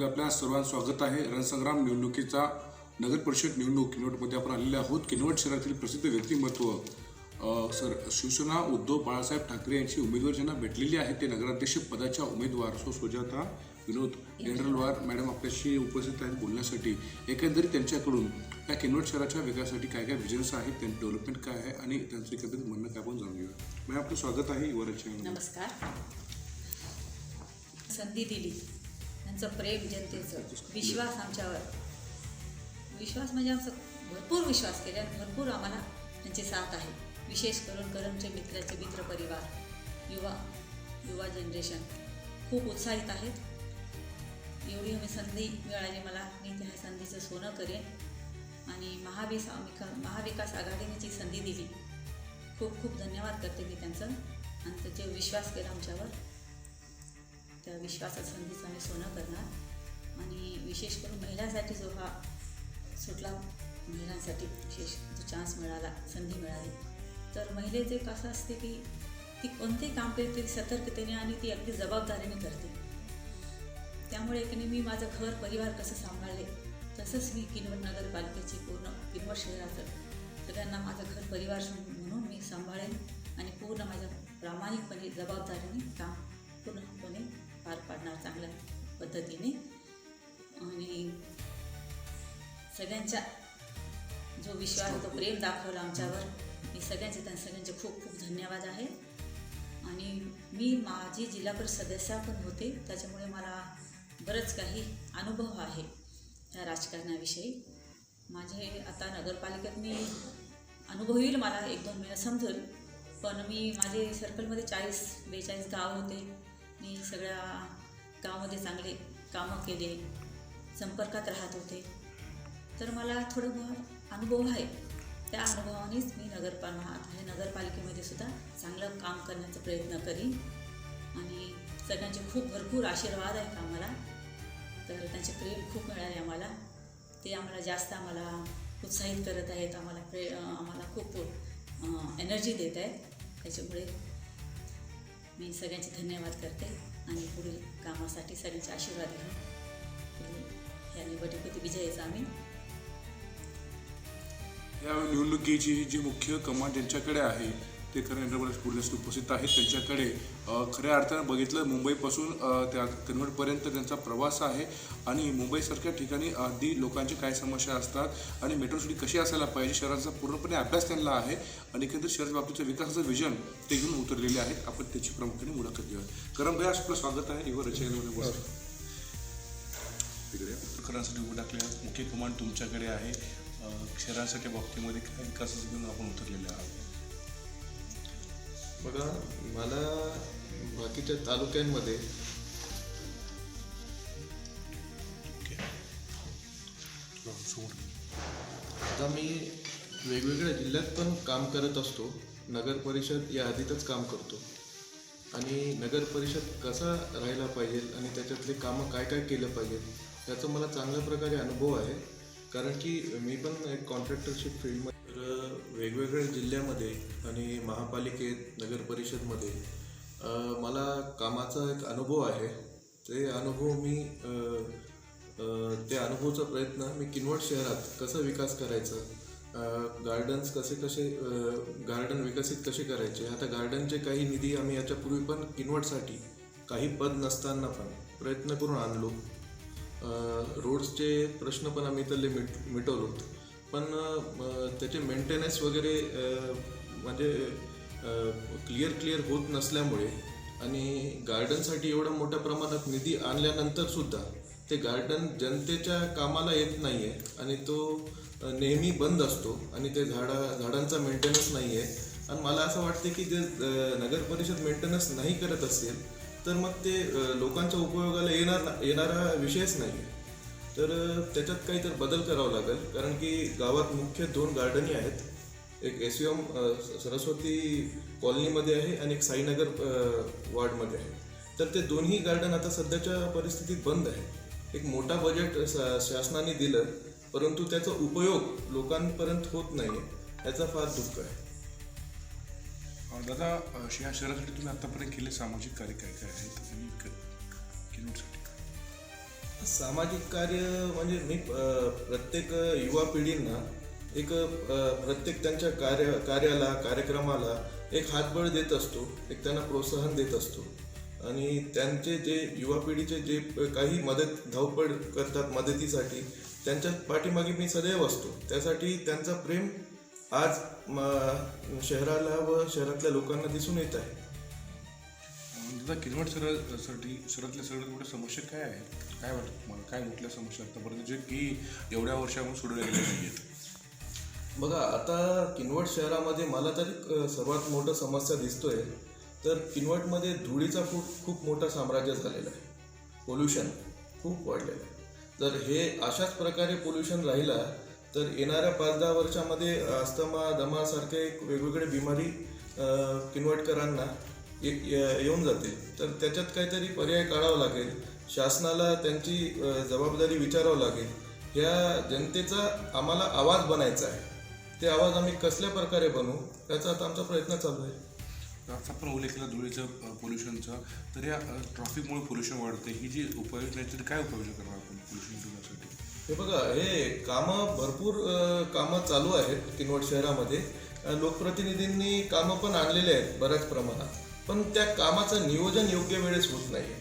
मध्ये आपल्या सर्वांचं स्वागत आहे. रणसंग्राम निवडणुकीचा नगर परिषद निवडणूक किनवटमध्ये आपण आलेले आहोत. किनवट शहरातील प्रसिद्ध व्यक्तिमत्व सर शिवसेना उद्धव बाळासाहेब ठाकरे यांची उमेदवार ज्यांना भेटलेली आहे ते नगराध्यक्ष पदाच्या उमेदवार. सो सुजाता विनोद जनरलवार मॅडम आपल्याशी उपस्थित आहेत बोलण्यासाठी. एकंदरीत त्यांच्याकडून या किनवट शहराच्या विकासासाठी काय काय विजन्स आहेत त्यांचं डेव्हलपमेंट काय आहे आणि त्यांचं एकंदरीत म्हणणं काय आपण जाणून घेऊया. मॅडम आपलं स्वागत आहे युवराजच्या नमस्कार. संधी दिली. त्यांचं प्रेम जनतेचं विश्वास आमच्यावर. विश्वास म्हणजे आमचा भरपूर विश्वास केला आणि भरपूर आम्हाला त्यांची साथ आहे. विशेष करून करमचे मित्राचे मित्र परिवार युवा युवा जनरेशन खूप उत्साहित आहेत. एवढी मी संधी मिळाली मला मी त्या संधीचं सोनं करेन आणि महाविस महाविकास आघाडीने जी संधी दिली. खूप खूप धन्यवाद करते मी त्यांचं. आणि त्याचे विश्वास केला आमच्यावर. त्या विश्वासात संधीचं आम्ही सोनं करणार. आणि विशेष करून महिलांसाठी जो हा सुटला महिलांसाठी विशेष जो चान्स मिळाला संधी मिळाली. तर महिलेचं एक असं असते की ती कोणतेही काम करते ती सतर्कतेने आणि ती अगदी जबाबदारीने करते. त्यामुळे एकने मी माझं घर परिवार कसं सांभाळले तसंच मी किनवट नगरपालिकेची पूर्ण किनवट शहराचं सगळ्यांना माझं घर परिवार म्हणून मी सांभाळेन आणि पूर्ण माझ्या प्रामाणिकपणे जबाबदारीने काम पूर्णपणे पार पाडणार चांगल्या पद्धतीने. आणि सगळ्यांच्या जो विश्वास तो प्रेम दाखवला आमच्यावर. मी सगळ्यांचे त्या सगळ्यांचे खूप खूप धन्यवाद आहे. आणि मी माझी जिल्हा परिषद सदस्या पण होते. त्याच्यामुळे मला बरंच काही अनुभव आहे त्या राजकारणाविषयी. माझे आता नगरपालिकेत मी अनुभव येईल मला एक दोन महिना समजेल. पण मी माझे सर्कलमध्ये चाळीस बेचाळीस गाव होते. मी सगळ्या गावामध्ये चांगले कामं केले संपर्कात राहत होते. तर मला थोडं बहुत अनुभव आहे. त्या अनुभवानेच मी नगरपा महा- नगरपालिकेमध्ये सुद्धा चांगलं काम करण्याचा प्रयत्न करीन. आणि सगळ्यांचे खूप भरपूर आशीर्वाद आहेत आम्हाला. तर त्यांचे प्रेम खूप मिळाले आम्हाला. ते आम्हाला जास्त आम्हाला उत्साहित करत आहेत. आम्हाला प्रे आम्हाला खूप एनर्जी देत आहेत. त्याच्यामुळे मी सगळ्यांचे धन्यवाद करते आणि पुढील कामासाठी सगळ्यांचे आशीर्वाद घेऊन पुढील या निवडणुकीत विजयाचा आम्ही या निवडणुकीची जी मुख्य कमान ज्यांच्याकडे आहे ते खरं इंद्रप्रदेश पोलीस उपस्थित आहेत. त्यांच्याकडे खऱ्या अर्थानं बघितलं मुंबईपासून त्या कन्वर्टपर्यंत त्यांचा प्रवास आहे. आणि मुंबईसारख्या ठिकाणी अगदी लोकांची काय समस्या असतात आणि मेट्रो सिटी कशी असायला पाहिजे शहराचा पूर्णपणे अभ्यास त्यांना आहे. आणि एकंदरीत शहराच्या बाबतीचं विकासाचं विजन ते घेऊन उतरलेले आहेत. आपण त्याची प्रामुख्याने मुलाखत घेऊया करम भैया आपलं स्वागत आहे. युवा रचनेमध्ये बस तिकडे करण्यासाठी उभं टाकले मुख्य कमांड तुमच्याकडे आहे. शहरांसाठी बाबतीमध्ये काय विकासाचं घेऊन आपण उतरलेले आहोत? बघा मला बाकीच्या तालुक्यांमध्ये आता मी वेगवेगळ्या जिल्ह्यात पण काम करत असतो. नगर परिषद या आधीतच काम करतो. आणि नगर परिषद कसा राहिला पाहिजे आणि त्याच्यातले कामं काय काय केलं पाहिजे त्याचा मला चांगल्या प्रकारे अनुभव आहे. कारण की मी पण एक कॉन्ट्रॅक्टरशिप फील्डमध्ये वेगवेगळ्या जिल्ह्यामध्ये आणि महापालिकेत नगर परिषदमध्ये मला कामाचा एक अनुभव आहे. ते अनुभव मी त्या ते अनुभवचा प्रयत्न मी किनवट शहरात कसा विकास करायचा गार्डन्स कसे कसे गार्डन विकसित कसे करायचे आता गार्डनचे काही निधी आम्ही याच्यापूर्वी पण किनवटसाठी काही पद नसताना पण प्रयत्न करून आणलो. रोड्सचे प्रश्न पण आम्ही इथले मिट मिटवलोत पण त्याचे मेंटेनन्स वगैरे म्हणजे क्लिअर क्लिअर होत नसल्यामुळे आणि गार्डनसाठी एवढ्या मोठ्या प्रमाणात निधी आणल्यानंतर सुद्धा ते गार्डन जनतेच्या कामाला येत नाही आहे आणि तो नेहमी बंद असतो आणि ते झाडा झाडांचा मेंटेनन्स नाही आहे आणि मला असं वाटते की जे नगर परिषद मेंटेनन्स नाही करत असेल तर मग ते लोकांच्या उपयोगाला येणार येणारा विषयच नाही आहे तर त्याच्यात काही तर बदल करावा लागेल. कारण की गावात मुख्य दोन गार्डनी आहेत. एक एस यू एम सरस्वती कॉलनीमध्ये आहे आणि एक साईनगर वार्डमध्ये वॉर्डमध्ये आहे. तर ते दोन्ही गार्डन आता सध्याच्या परिस्थितीत बंद आहे. एक मोठा बजेट शासनाने दिलं परंतु त्याचा उपयोग लोकांपर्यंत होत नाही याचा फार दुःख आहे. दादा या शहरासाठी तुम्ही आतापर्यंत केले सामाजिक कार्य काय काय आहेत आणि सामाजिक कार्य म्हणजे मी प्रत्येक युवा पिढींना एक प्रत्येक त्यांच्या कार्य कार्याला कार्यक्रमाला एक हातबळ देत असतो एक त्यांना प्रोत्साहन देत असतो. आणि त्यांचे जे युवा पिढीचे जे काही मदत धावपळ करतात मदतीसाठी त्यांच्या पाठीमागे मी सदैव असतो. त्यासाठी त्यांचा प्रेम आज म- शहराला व शहरातल्या लोकांना दिसून येत आहे. दादा किनवट शहरासाठी शहरातल्या सगळ्यात मोठ्या समस्या काय आहेत? काय वाटतं तुम्हाला? काय कुठल्या समस्या आतापर्यंत जे की एवढ्या वर्षामध्ये सोडवल्या गेल्या नाही आहेत बघा आता किनवट शहरामध्ये मला तरी सर्वात मोठं समस्या दिसतोय. तर किनवटमध्ये धुळीचा खूप खूप मोठा साम्राज्य झालेला आहे. पोल्युशन खूप वाढलेलं आहे. जर हे अशाच प्रकारे पोल्युशन राहिला तर येणाऱ्या पाच दहा वर्षामध्ये अस्थमा दमासारखे वेगवेगळे बिमारी किनवटकरांना ये- येऊन जातील. तर त्याच्यात काहीतरी पर्याय काढावा लागेल. शासनाला त्यांची जबाबदारी विचारावं लागेल. या जनतेचा आम्हाला आवाज बनायचा आहे. ते आवाज आम्ही कसल्या प्रकारे बनवू त्याचा आता आमचा प्रयत्न चालू आहे. आपण उल्लेख केला धुळीचं पोल्युशनचा तर या ट्रॉफिकमुळे पोल्युशन वाढते. ही जी उपाययोजना काय उपाययोजना करणार आपण पोल्युशन दूर हे बघा हे कामं भरपूर कामं चालू आहेत किनवट शहरामध्ये. लोकप्रतिनिधींनी कामं पण आणलेली आहेत बऱ्याच प्रमाणात. पण त्या कामाचं नियोजन योग्य वेळेस होत नाही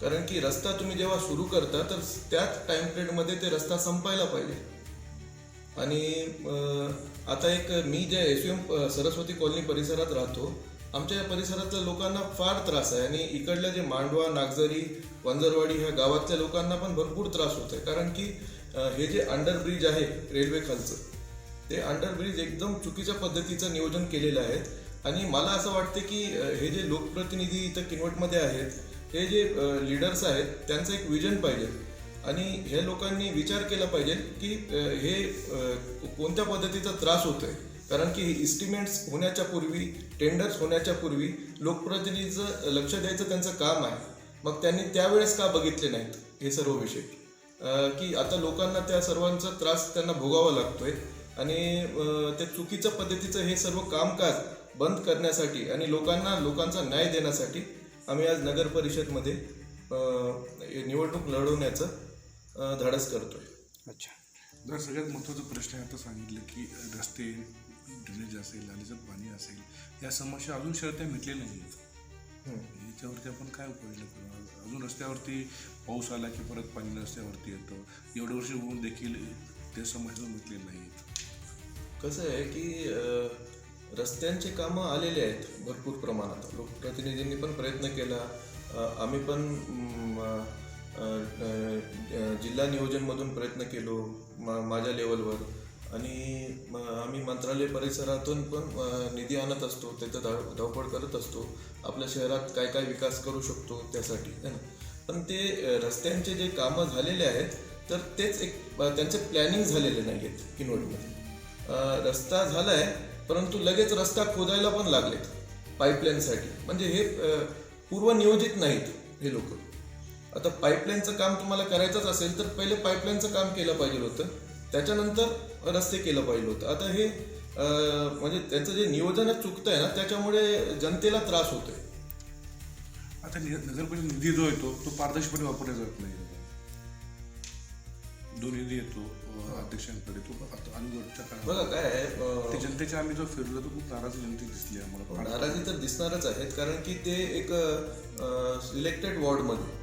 कारण की रस्ता तुम्ही जेव्हा सुरू करता तर त्याच टाइम पिरियडमध्ये ते रस्ता संपायला पाहिजे. आणि आता एक मी जे एस एम सरस्वती कॉलनी परिसरात राहतो आमच्या या परिसरातल्या लोकांना फार त्रास आहे. आणि इकडल्या जे मांडवा नागझरी वंजरवाडी ह्या गावातल्या लोकांना पण भरपूर त्रास होत आहे. कारण की हे जे अंडरब्रिज आहे रेल्वे खालचं ते अंडरब्रिज एकदम चुकीच्या पद्धतीचं नियोजन केलेलं आहे. आणि मला असं वाटते की हे जे लोकप्रतिनिधी इथं किनवटमध्ये आहेत हे जे लीडर्स आहेत त्यांचं एक विजन पाहिजे. आणि हे लोकांनी विचार केला पाहिजे की हे कोणत्या पद्धतीचा त्रास होतो आहे कारण की इस्टिमेट्स होण्याच्या पूर्वी टेंडर्स होण्याच्या पूर्वी लोकप्रतिनिधीचं लक्ष द्यायचं त्यांचं काम आहे. मग त्यांनी त्यावेळेस का बघितले नाहीत हे सर्व विषय? की आता लोकांना त्या सर्वांचा त्रास त्यांना भोगावा लागतोय आणि ते त्या चुकीच्या पद्धतीचं हे सर्व कामकाज बंद करण्यासाठी आणि लोकांना लोकांचा न्याय देण्यासाठी आम्ही आज नगर परिषदमध्ये अ, निवडणूक लढवण्याचं धाडस करतोय. अच्छा. जर सगळ्यात महत्त्वाचा प्रश्न आहे आता सांगितलं की रस्ते ड्रेनेज असेल नालीचं पाणी असेल या समस्या अजून शहरात त्या मिटलेल्या नाही आहेत हम्म. याच्यावरती आपण काय उपाययोजना करू? अजून रस्त्यावरती पाऊस आला की परत पाणी रस्त्यावरती येतं. एवढे वर्ष होऊन देखील ते समस्या मिटलेल्या नाही आहेत कसं आहे की अ, रस्त्यांची कामं आलेली आहेत भरपूर प्रमाणात. लोकप्रतिनिधींनी पण प्रयत्न केला. आम्ही पण जिल्हा नियोजनमधून प्रयत्न केलो मा- माझ्या लेवलवर. आणि म, आम्ही मंत्रालय परिसरातून पण निधी आणत असतो त्याचं धाव धावपळ करत असतो. आपल्या शहरात काय काय विकास करू शकतो त्यासाठी है ना? पण ते रस्त्यांचे जे कामं झालेले आहेत तर तेच एक त्यांचे प्लॅनिंग झालेले नाही आहेत किनवटमध्ये रस्ता झाला आहे परंतु लगेच रस्ता खोदायला पण लागलेत पाईपलाईनसाठी. म्हणजे हे पूर्वनियोजित नाहीत हे लोक. आता पाईपलाईनचं काम तुम्हाला करायचंच असेल तर पहिले पाईपलाईनचं काम केलं पाहिजे होतं. त्याच्यानंतर रस्ते केलं पाहिजे होतं. आता हे म्हणजे त्यांचं जे नियोजन चुकतं आहे ना त्याच्यामुळे जनतेला त्रास होतोय. आता नि- नगर परिषद निधी जो येतो तो पारदर्शीपणे वापरला जात नाही. दोन निधी येतो अध्यक्षांकडे तो आता काळात. बघा काय आहे, ते जनतेच्या आम्ही जो फिरलो तो खूप नाराज जनते दिसली आम्हाला. नाराजी तर दिसणारच आहेत कारण की ते एक सिलेक्टेड वॉर्डमध्ये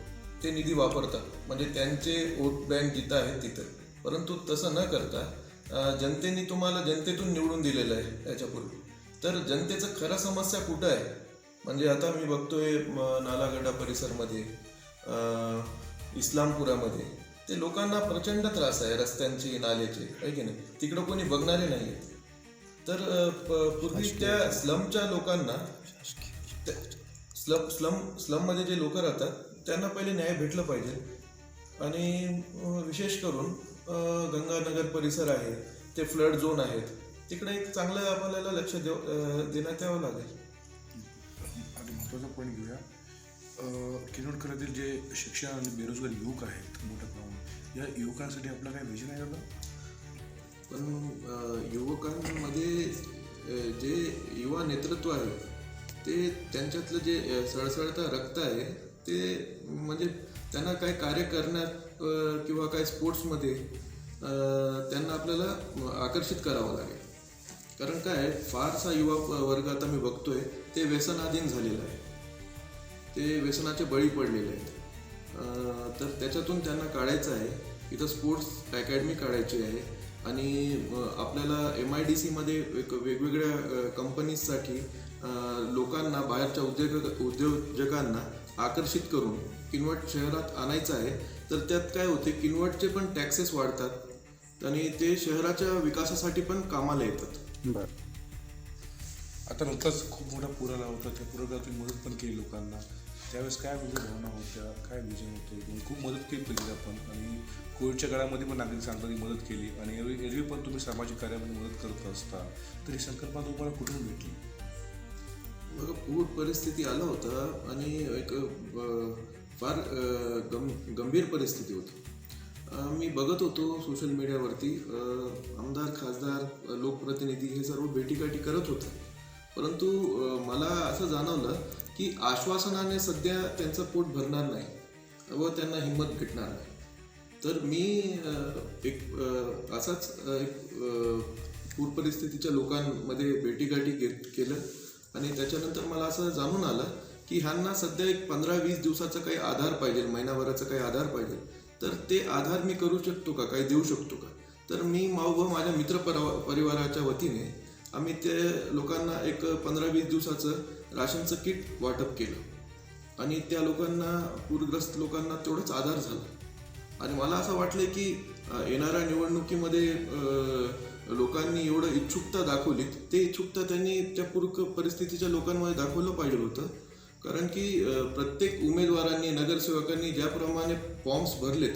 ते निधी वापरतात. म्हणजे त्यांचे वोट बँक जिथं आहे तिथं. परंतु तसं न करता अं, जनतेने तुम्हाला जनतेतून निवडून दिलेलं आहे याच्यापूर्वी तर जनतेचं खरं समस्या कुठं आहे? म्हणजे आता मी बघतोय म, नालागड्डा परिसरमध्ये अं, इस्लामपुरामध्ये. ते लोकांना प्रचंड त्रास आहे रस्त्यांची नाल्याची. आहे की नाही? तिकडं कोणी बघणारे नाही आहेत तर पूर्वी त्या स्लमच्या लोकांना स्लम स्लम स्लममध्ये जे लोक राहतात त्यांना पहिले न्याय भेटलं पाहिजे. आणि विशेष करून गंगानगर परिसर आहे ते फ्लड झोन आहेत. तिकडे एक चांगलं आपल्याला लक्ष देव देण्यात यावं लागेल. आणि महत्त्वाचा पॉईंट घेऊया. अं, किनवटकरातील जे शिक्षण आणि बेरोजगार युवक आहेत मोठ्या प्रमाणात या युवकांसाठी आपलं काय विजन आहे पण युवकांमध्ये जे युवा नेतृत्व आहे ते त्यांच्यातलं जे सळसळता सळसळतं रक्त आहे ते म्हणजे त्यांना काय कार्य करण्यात किंवा काय स्पोर्ट्समध्ये त्यांना आपल्याला आकर्षित करावं लागेल. कारण काय फारसा युवा वर्ग आता मी बघतोय ते व्यसनाधीन झालेलं आहे. ते व्यसनाचे बळी पडलेले आहेत. तर त्याच्यातून त्यांना काढायचं आहे. इथं स्पोर्ट्स अकॅडमी काढायची आहे. आणि आपल्याला एम आय डी सीमध्ये एक वेगवेगळ्या कंपनीजसाठी लोकांना बाहेरच्या उद्योग उद्योजकांना आकर्षित करून किनवट शहरात आणायचं आहे. तर त्यात काय होते किनवटचे पण टॅक्सेस वाढतात. आणि ते शहराच्या विकासासाठी पण कामाला येतात. आता नुकताच खूप मोठा पूर आला होता. त्या पुराला तुम्ही मदत पण केली लोकांना. त्यावेळेस काय म्हणजे भावना होत्या? काय विजन होते खूप मदत केली पाहिजे आपण. आणि कोविडच्या काळामध्ये पण नागरिक सांगताना मदत केली. आणि एरवी एरवी पण तुम्ही सामाजिक कार्यामध्ये मदत करत असता. तर ही संकल्पना तुम्हाला कुठून भेटली? बघा पूर परिस्थिती आला होता आणि एक फार गं गम गंभीर परिस्थिती होती. मी बघत होतो सोशल मीडियावरती. आमदार खासदार लोकप्रतिनिधी हे सर्व भेटीगाठी करत होते. परंतु मला असं जाणवलं की आश्वासनाने सध्या त्यांचं पोट भरणार नाही व त्यांना हिंमत भेटणार नाही. तर मी एक असाच एक पूर परिस्थितीच्या लोकांमध्ये भेटीगाठी घेत केलं आणि त्याच्यानंतर मला असं जाणून आलं की ह्यांना सध्या एक पंधरा वीस दिवसाचा काही आधार पाहिजे महिनाभराचा काही आधार पाहिजे. तर ते आधार मी करू शकतो का? काही देऊ शकतो का? तर मी माऊ व माझ्या मित्र परवा- परिवाराच्या वतीने आम्ही ते लोकांना एक पंधरा वीस दिवसाचं राशनचं किट वाटप केलं. आणि त्या लोकांना पूरग्रस्त लोकांना तेवढंच आधार झाला. आणि मला असं वाटलं की येणाऱ्या निवडणुकीमध्ये लोकांनी एवढं इच्छुकता दाखवली ते इच्छुकता त्यांनी त्या पूर परिस्थितीच्या लोकांमध्ये दाखवलं पाहिजे होतं. कारण की प्रत्येक उमेदवारांनी नगरसेवकांनी ज्याप्रमाणे फॉर्म्स भरलेत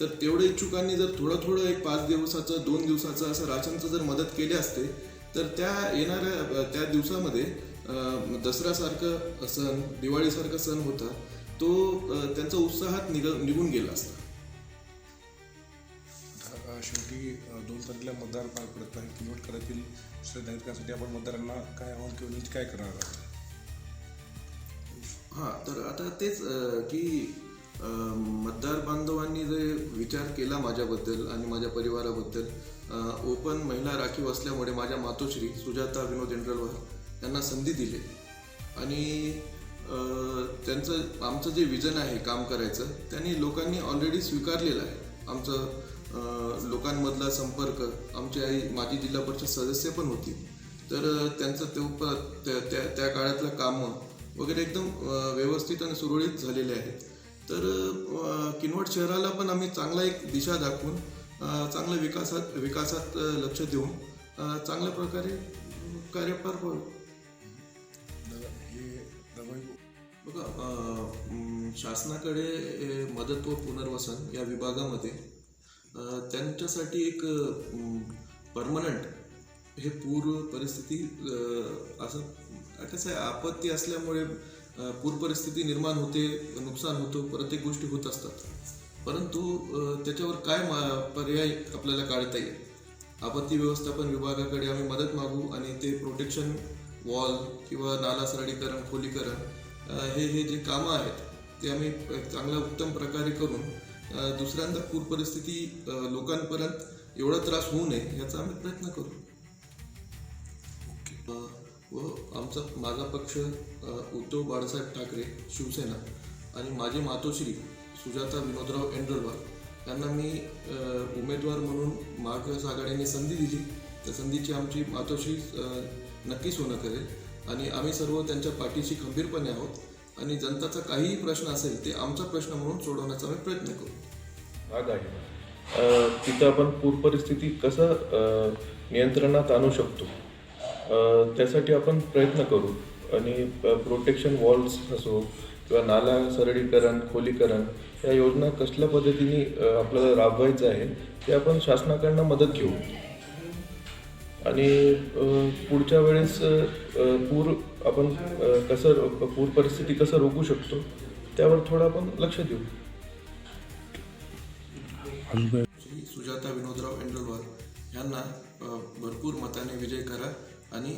तर तेवढ्या इच्छुकांनी जर थोडं थोडं एक पाच दिवसाचं दोन दिवसाचं असं राशनचं जर मदत केली असते तर त्या येणाऱ्या त्या दिवसामध्ये दसऱ्यासारखं सण दिवाळीसारखा सण होता तो त्यांचा उत्साहात निघ निघून गेला असता. शेवटी दोन तारखेला मतदार पार पडत आहे किनवट करातील नागरिकांसाठी आपण मतदारांना काय आव्हान किंवा नीट काय करणार आहात? हां तर आता तेच की मतदार बांधवांनी जे विचार केला माझ्याबद्दल आणि माझ्या परिवाराबद्दल ओपन महिला राखीव असल्यामुळे माझ्या मातोश्री सुजाता विनोद एंड्रलवार त्यांना संधी दिली. आणि त्यांचं आमचं जे विजन आहे काम करायचं त्यांनी लोकांनी ऑलरेडी स्वीकारलेलं आहे. आमचं लोकांमधला संपर्क आमची आई माजी जिल्हा परिषद सदस्य पण होती. तर त्यांचं ते उप- त्या त्या त्या काळातलं कामं वगैरे एकदम व्यवस्थित आणि सुरळीत झालेले आहेत. तर किनवट शहराला पण आम्ही चांगला एक दिशा दाखवून चांगल्या विकासात विकासात लक्ष देऊन चांगल्या प्रकारे अ, बघा शासनाकडे मदत व पुनर्वसन या विभागामध्ये त्यांच्यासाठी एक परमनंट हे पूर परिस्थिती असं कसं आहे आपत्ती असल्यामुळे पूर परिस्थिती निर्माण होते नुकसान होतं प्रत्येक गोष्टी होत असतात. परंतु त्याच्यावर काय मा- पर्याय आपल्याला काढता येईल? आपत्ती व्यवस्थापन विभागाकडे आम्ही मदत मागू आणि ते प्रोटेक्शन वॉल किंवा नाला सरळीकरण खोलीकरण हे हे जे कामं आहेत ते आम्ही चांगल्या उत्तम प्रकारे करून दुसऱ्यांदा पूर परिस्थिती लोकांपर्यंत एवढा त्रास होऊ नये याचा आम्ही प्रयत्न करू. व आमचा माझा पक्ष उद्धव बाळासाहेब ठाकरे शिवसेना आणि माझे मातोश्री सुजाता विनोदराव एंडरवार यांना मी उमेदवार म्हणून महाविकास आघाडीने संधी दिली. त्या संधीची आमची मातोश्री नक्कीच होणं करेल. आणि आम्ही सर्व त्यांच्या पाठीशी खंबीरपणे आहोत. आणि जनताचा काहीही प्रश्न असेल ते आमचा प्रश्न म्हणून सोडवण्याचा आम्ही प्रयत्न करू. आहे तिथं आपण पूर परिस्थिती कसं नियंत्रणात आणू शकतो? त्यासाठी आपण प्रयत्न करू. आणि प्रोटेक्शन वॉल्स असो किंवा नाला सरळीकरण खोलीकरण या योजना कसल्या पद्धतीने आपल्याला राबवायचं आहे ते आपण शासनाकडनं मदत घेऊ. आणि पुढच्या वेळेस पूर आपण कसं पूर परिस्थिती कसं रोखू शकतो त्यावर थोडं आपण लक्ष देऊ. श्री सुजाता विनोदराव एंडलवार यांना भरपूर मताने विजय करा आणि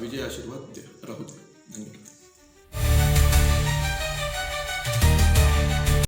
विजय आशीर्वाद द्या. राहू द्या धन्यवाद.